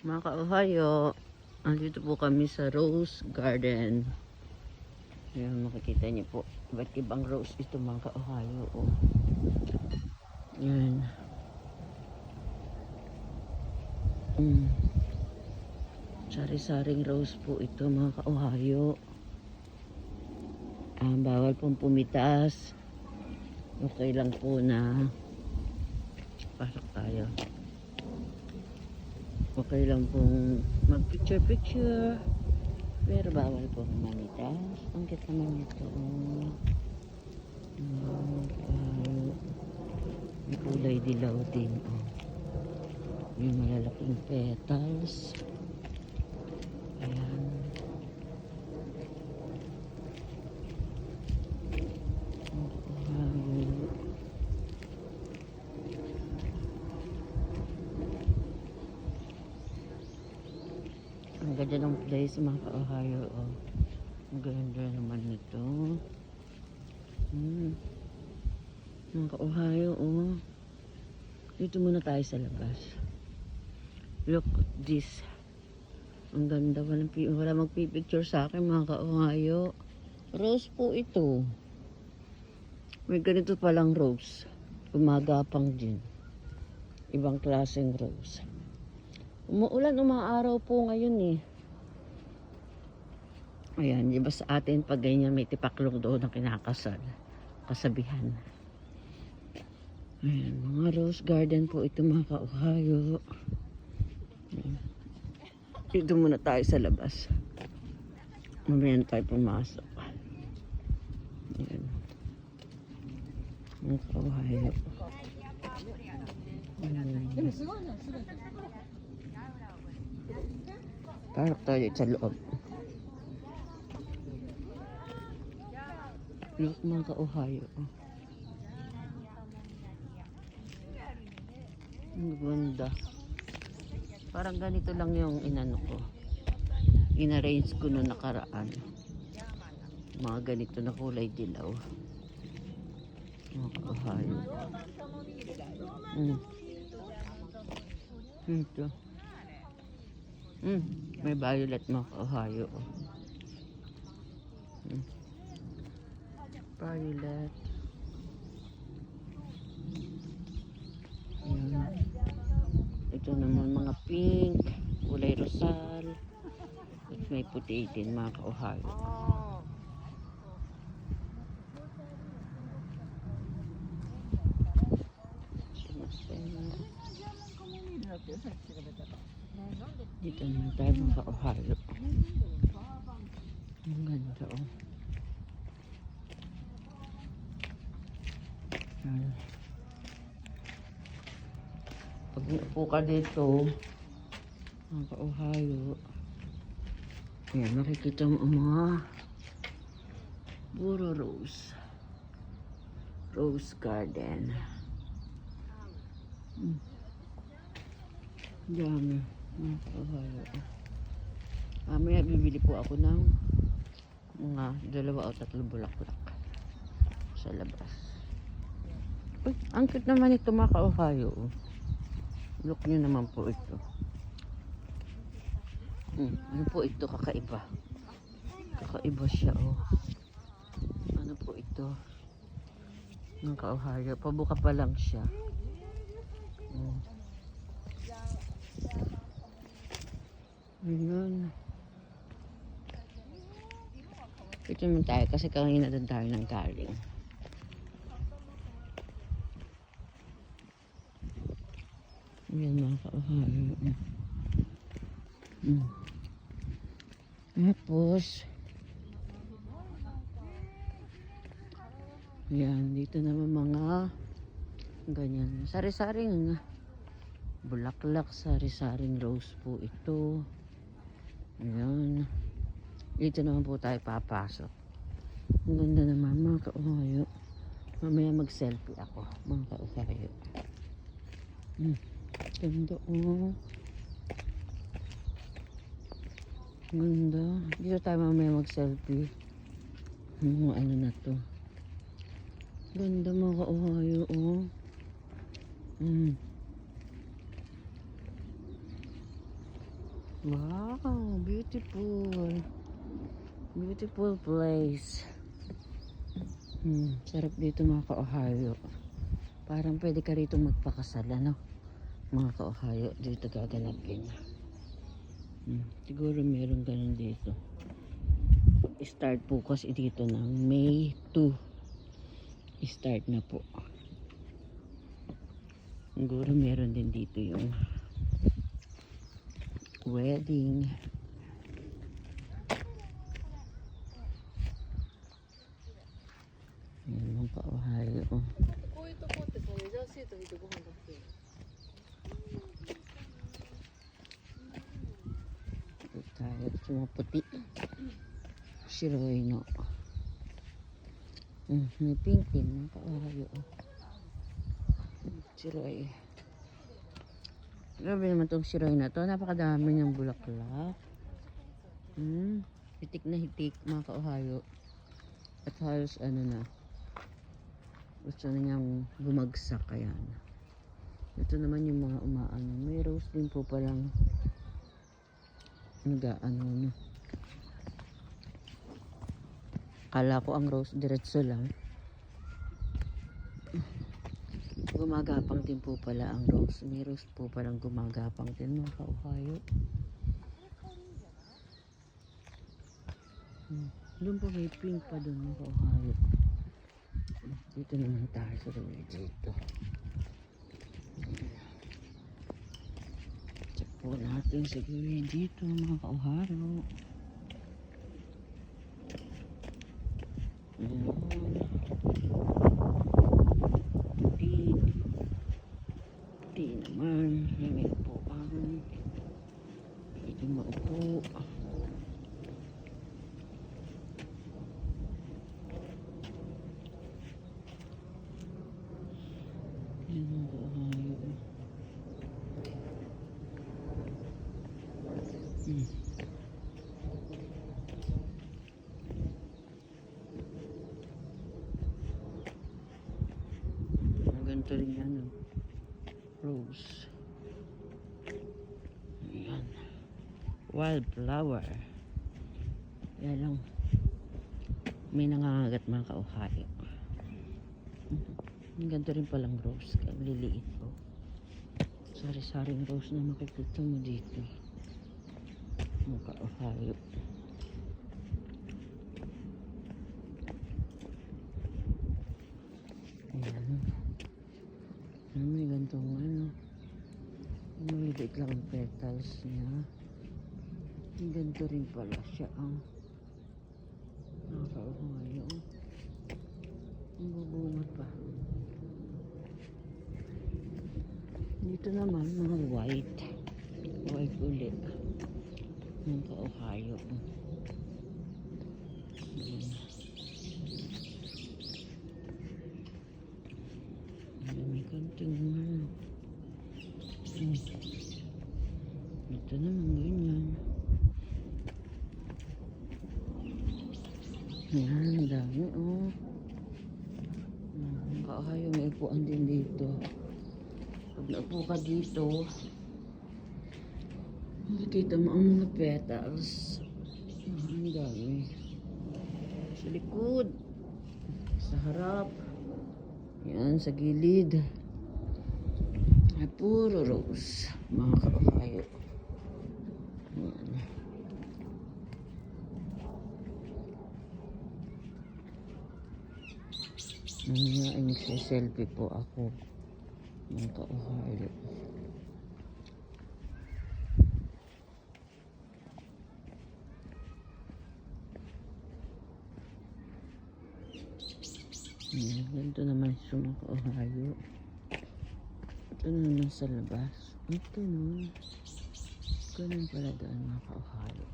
Mga ka-Ohio, andito po kami sa Rose Garden. Ayan, makikita niyo po. Iba't ibang rose ito mga ka-Ohio. Oh. Yan. Mm. Sari-saring rose po ito mga ka-Ohio. Ah, bawal pong pumitas. Okay lang po na pasok tayo. Okay lang pong mag-picture-picture. Pero bawal pong mamitas. Ang cute naman ito. Ah, may kulay dilaw din. Oh. Yung malalaking petals. Ayan. Ohio. Ang ganda ng place mga ka-Ohio. Oh. Ang naman nito. Hmm. Mga ka-Ohio, oh. Dito muna tayo sa labas. Look this. Ang ganda. Walang, wala magpipicture sa akin mga ka-Ohio. Rose po ito. May ganito palang rose. Gumagapang din. Ibang klaseng rose. Umuulan, umaaraw po ngayon eh. Ayan, di ba sa atin pag ganyan may tipaklong doon na kinakasal. Kasabihan. Ayan, mga rose garden po ito mga ka-Ohio. Dito muna tayo sa labas. Mamaya tayo pumasok. Ayan. Mga ka-Ohio. Parang tayo sa loob. Look mga ka-Ohio. oh. Ang ganda. Parang ganito lang yung inano ko. In-arrange ko noong nakaraan. Mga ganito na kulay dilaw. Mga ka-Ohio. Mm. Ito. Mm, may violet mga ka-Ohio. oh. Mm. Violet. Ayan. Ito naman mga pink, kulay rosal. At may puti din mga ka-Ohio. Dito naman tayo mga ka-Ohio. Ang ganda oh. Pag upo ka dito, mga ka-Ohio, ayan, makikita mo ang mga puro rose. Rose garden. Hmm. Dami. Mga ka-Ohio. Mamaya bibili po ako ng mga dalawa o tatlo bulaklak sa labas. Uy, ang cute naman ito mga ka-Ohio. oh. Look nyo naman po ito. Hmm, ano po ito? Kakaiba. Kakaiba siya, oh. Ano po ito? Ng ka-Ohio. Pabuka pa lang siya. Oh. Ayan. Ito naman tayo kasi kanina doon tayo nang galing. Ayan mga ka-Ohio. Mm. Tapos, yan, dito naman mga ganyan. Sari-saring bulaklak, sari-saring rose po ito. Ayan. Dito naman po tayo papasok. Ang ganda naman mga ka-Ohio. Mamaya mag-selfie ako, mga ka-Ohio. Mm. Ganda oh. Ganda. Dito tayo mamaya mag-selfie. Mga ano na to. Ganda mga ka-Ohio oh. Mm. Wow, beautiful. Beautiful place. Hmm, sarap dito mga ka-Ohio. Parang pwede ka rito magpakasal, ano? Mga ka-Ohio, dito gaganapin. Hmm, siguro meron ganun dito. Start po kasi dito ng May 2. Start na po. Siguro meron din dito yung wedding. Yan mga ka-Ohio. こういうとこってさレジャーシート見てご飯食べてる Ito tayo sa mga puti. Shiroy, no. Mm, may pink din, mga ka-Ohio. Shiroy. Grabe naman tong shiroy na to. Napakadami niyang bulaklak. Hmm. Hitik na hitik, mga ka-Ohio. At halos ano na. Gusto na niyang bumagsak. Ayan. Ito naman yung mga umaano. May rose din po palang naga ano no. Kala ko ang rose diretso lang. Gumagapang din po pala ang rose. May rose po palang gumagapang din mga kauhayo. Hmm. Doon po may pink pa doon mga kauhayo. Dito naman tayo sa dito. Po natin sa gawin dito mga kauharo. Ayan. Di. Di naman. Hingin po ang. Ito maupo. Ayan mga kauharo. Hmm. Rin yan. oh. Rose. Ayan. Wildflower. Yan lang. May nangangagat mga kauhayo. Ganito rin palang rose. Ang liliit po. Sari-saring rose na makikita mo dito. Mga kauhayo. Ayan. Ano, may gantong ano. May liit lang ang petals niya. Ganito rin pala siya ang nakakauhayo. Ang bubungot pa. Dito naman mga white. White ulit. Ang ka-Ohio. May konting ano. Hmm. Ito naman ganyan. Ayan, ang dami oh. Ang ka-Ohio, may upuan din dito. Pag naupo ka dito, makikita mo ang mga petals. Ah, ang dami. Sa likod. Sa harap. Yan, sa gilid. Ay, puro rose. Mga kauhayo. Yan. Mamaya ay nagsiselfie po ako. Mga kauhayo. Ayan, ganito naman sa mga kauhayo. Ito na naman sa labas. Ito no. Ganun pala doon mga kauhayo.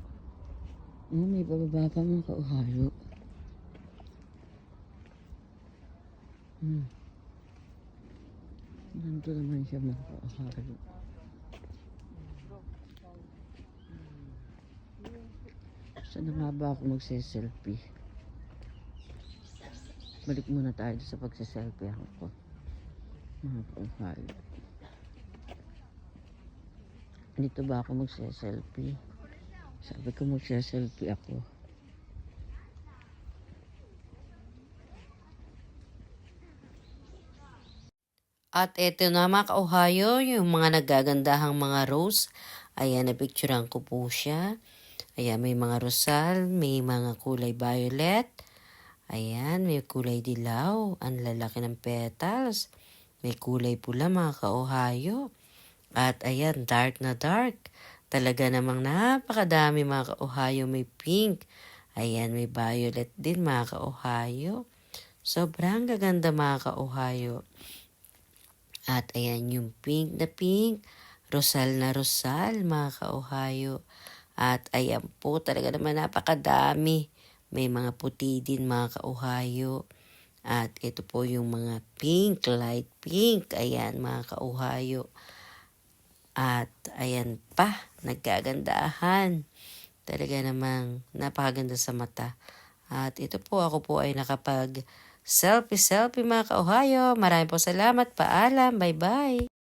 Oh, may bababa pa mga kauhayo. Hmm. Ganito naman siya mga kauhayo. Saan na nga ba ako magsiselfie? Balik muna tayo sa pagsiselfie ako. Mga kauhayo. Dito ba ako magse-selfie? Sabi ko magse-selfie ako. At eto na mga ka-Ohio, yung mga nagagandahang mga rose. Ayan, napicturean ko po siya. Ayan, may mga rosal, may mga kulay violet. Ayan, may kulay dilaw. Ang lalaki ng petals. May kulay pula mga ka-Ohio. At ayan, dark na dark. Talaga namang napakadami mga ka-Ohio. May pink. Ayan, may violet din mga ka-Ohio. Sobrang gaganda mga ka-Ohio. At ayan yung pink na pink. Rosal na rosal mga ka-Ohio. At ayan po talaga naman napakadami. May mga puti din mga ka-Ohio. At ito po yung mga pink, light pink. Ayan mga ka-Ohio. At ayan pa, nagkagandahan. Talaga namang napakaganda sa mata. At ito po, ako po ay nakapag selfie-selfie mga ka-Ohio. Maraming po salamat. Paalam. Bye-bye.